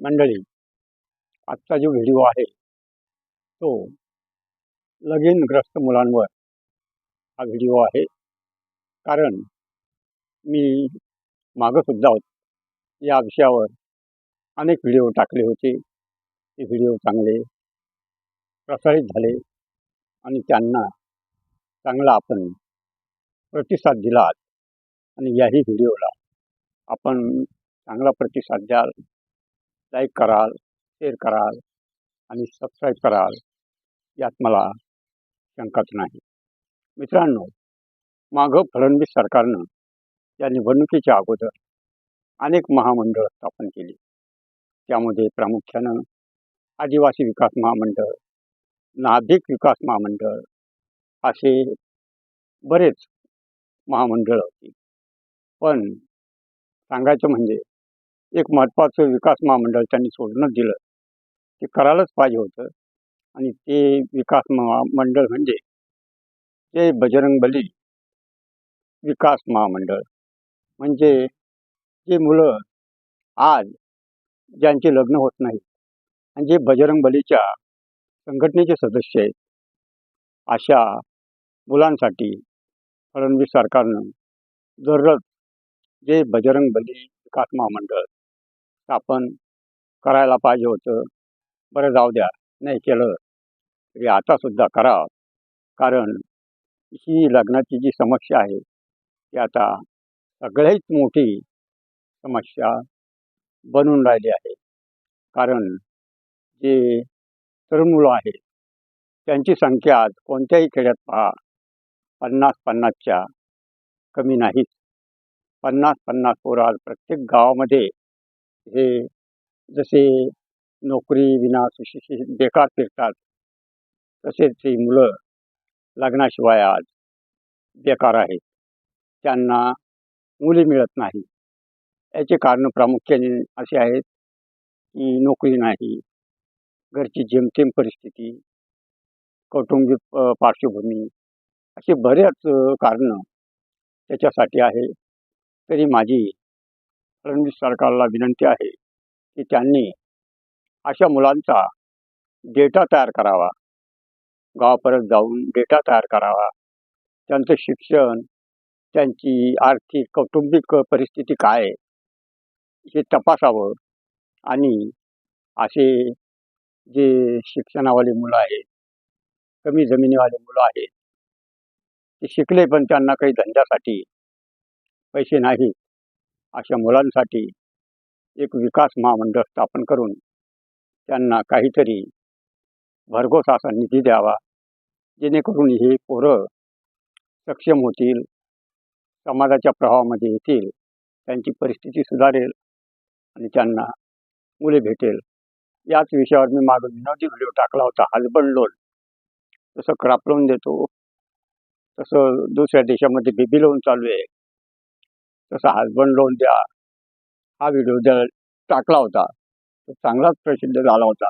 मंडळी आजचा जो व्हिडिओ आहे तो लगीनग्रस्त मुलांवर हा व्हिडिओ आहे. कारण मी मागंसुद्धा या विषयावर अनेक व्हिडिओ टाकले होते. ते व्हिडिओ चांगले प्रसारित झाले आणि त्यांना चांगला आपण प्रतिसाद दिलात आणि याही व्हिडिओला आपण चांगला प्रतिसाद द्याल लाईक कराल शेअर कराल आणि सबस्क्राईब कराल यात मला शंकाच नाही. मित्रांनो मागं फडणवीस सरकारनं या निवडणुकीच्या अगोदर अनेक महामंडळ स्थापन केली. त्यामध्ये प्रामुख्यानं आदिवासी विकास महामंडळ नाभिक विकास महामंडळ असे बरेच महामंडळ होती. पण सांगायचं म्हणजे एक महत्त्वाचं विकास महामंडळ त्यांनी सोडूनच दिलं. ते करायलाच पाहिजे होतं. आणि ते विकास महामंडळ म्हणजे ते बजरंगबली विकास महामंडळ. म्हणजे जे मुलं आज ज्यांचे लग्न होत नाही आणि जे बजरंगबलीच्या संघटनेचे सदस्य आहेत अशा मुलांसाठी फडणवीस सरकारनं दररोज जे बजरंगबली विकास महामंडळ आपण करायला पाहिजे होतं. बरं जाऊ द्या. नाही केलं तरी आतासुद्धा करावं कारण ही लग्नाची जी समस्या आहे ती आता सगळ्यात मोठी समस्या बनून राहिली आहे. कारण जे तरुण मुलं आहेत त्यांची संख्या आज कोणत्याही खेड्यात पहा पन्नास पन्नासच्या कमी नाहीत पन्नास पन्नास पोरं आज प्रत्येक गावामध्ये हे जसे नोकरी विना सुशिक्षित बेकार फिरतात तसेच ही मुलं लग्नाशिवाय आज बेकार आहेत. त्यांना मुली मिळत नाही. याचे कारण प्रामुख्याने असे आहेत की नोकरी नाही घरची जेमतेम परिस्थिती कौटुंबिक पार्श्वभूमी असे बरेच कारणं त्याच्यासाठी आहे. तरी माझी फडणवीस सरकारला विनंती आहे की त्यांनी अशा मुलांचा डेटा तयार करावा. गावापर्यंत जाऊन डेटा तयार करावा. त्यांचं शिक्षण त्यांची आर्थिक कौटुंबिक परिस्थिती काय आहे हे तपासावं आणि असे जे शिक्षणावाले मुलं आहेत कमी जमिनीवाले मुलं आहेत ते शिकले पण त्यांना काही धंद्यासाठी पैसे नाही अशा मुलांसाठी एक विकास महामंडळ स्थापन करून त्यांना काहीतरी भरघोस असा निधी द्यावा. जेणेकरून ही पोरं सक्षम होतील समाजाच्या प्रवाहामध्ये येतील त्यांची परिस्थिती सुधारेल आणि त्यांना मुले भेटेल. याच विषयावर मी मागं विनोदी व्हिडिओ टाकला होता हजबंड लोन. जसं क्रॉप लोन देतो. तसं दुसऱ्या देशामध्ये बेबी लोन चालू आहे. तसं हजबंड लोन द्या. हा व्हिडिओ जर टाकला होता तो चांगलाच प्रसिद्ध झाला होता.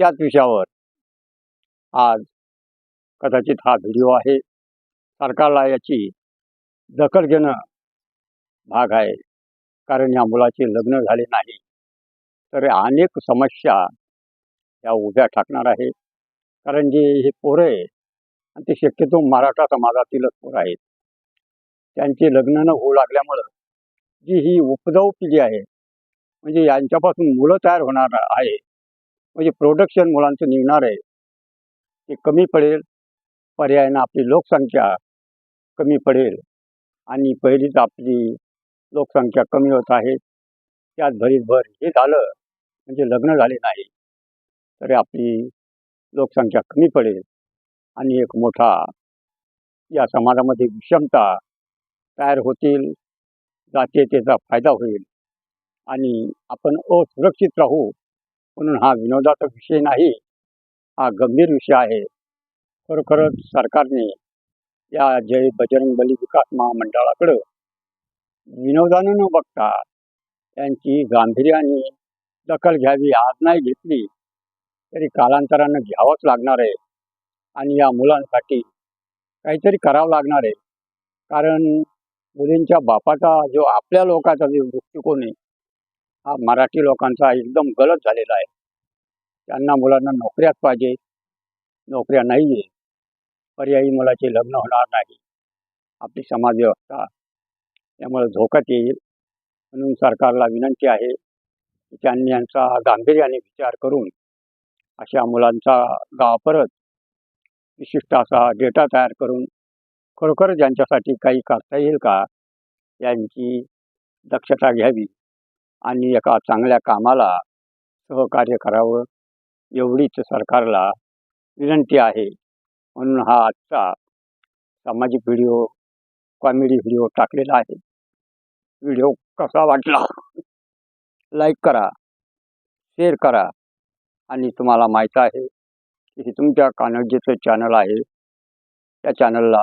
त्याच विषयावर आज कदाचित हा व्हिडिओ आहे. सरकारला याची दखल घेणं भाग आहे. कारण या मुलाचे लग्न झाले नाही. तर अनेक समस्या या उभ्या ठाकणार आहे. कारण जे हे पोरं आहे आणि ते शक्यतो मराठा समाजातीलच पोरं आहेत. त्यांचे लग्न न होऊ लागल्यामुळं जी ही उपजाऊ पिढी आहे म्हणजे यांच्यापासून मुलं तयार होणार आहे म्हणजे प्रोडक्शन मुलांचं निघणार आहे ते कमी पडेल पर्यायानं आपली लोकसंख्या कमी पडेल आणि पहिलीच आपली लोकसंख्या कमी होत आहे. त्यात भरीत भर हे झालं म्हणजे लग्न झाले नाही तरी आपली लोकसंख्या कमी पडेल आणि एक मोठा या समाजामध्ये विषमता तयार होतील जातीयतेचा फायदा होईल. आणि आपण असुरक्षित राहू म्हणून हा विनोदाचा विषय नाही हा गंभीर विषय आहे. खरोखरच सरकारने या जय बजरंगबली विकास महामंडळाकडं विनोदानं न बघता त्यांची गांभीर्याने दखल घ्यावी आज नाही घेतली तरी कालांतरानं घ्यावंच लागणार आहे. आणि या मुलांसाठी काहीतरी करावं लागणार आहे. कारण मुलींच्या बापाचा जो आपल्या लोकांचा जो दृष्टिकोन आहे हा मराठी लोकांचा एकदम गलत झालेला आहे. त्यांना मुलांना नोकऱ्याच पाहिजे नोकऱ्या नाही आहे पर्यायी मुलाचे लग्न होणार नाही. आपली समाज व्यवस्था त्यामुळे धोक्यात येईल. म्हणून सरकारला विनंती आहे की त्यांनी यांचा गांभीर्याने विचार करून अशा मुलांचा गाव परत विशिष्ट असा डेटा तयार करून खरोखर ज्यांच्यासाठी काही करता येईल का? यांची दक्षता घ्यावी आणि एका चांगल्या कामाला सहकार्य करावं एवढीच सरकारला विनंती आहे. म्हणून हा आजचा सामाजिक व्हिडिओ कॉमेडी व्हिडिओ टाकलेला आहे. व्हिडिओ कसा वाटला? लाईक करा शेअर करा आणि तुम्हाला माहीत आहे की हे तुमच्या कानडजीचं चॅनल आहे. त्या चॅनलला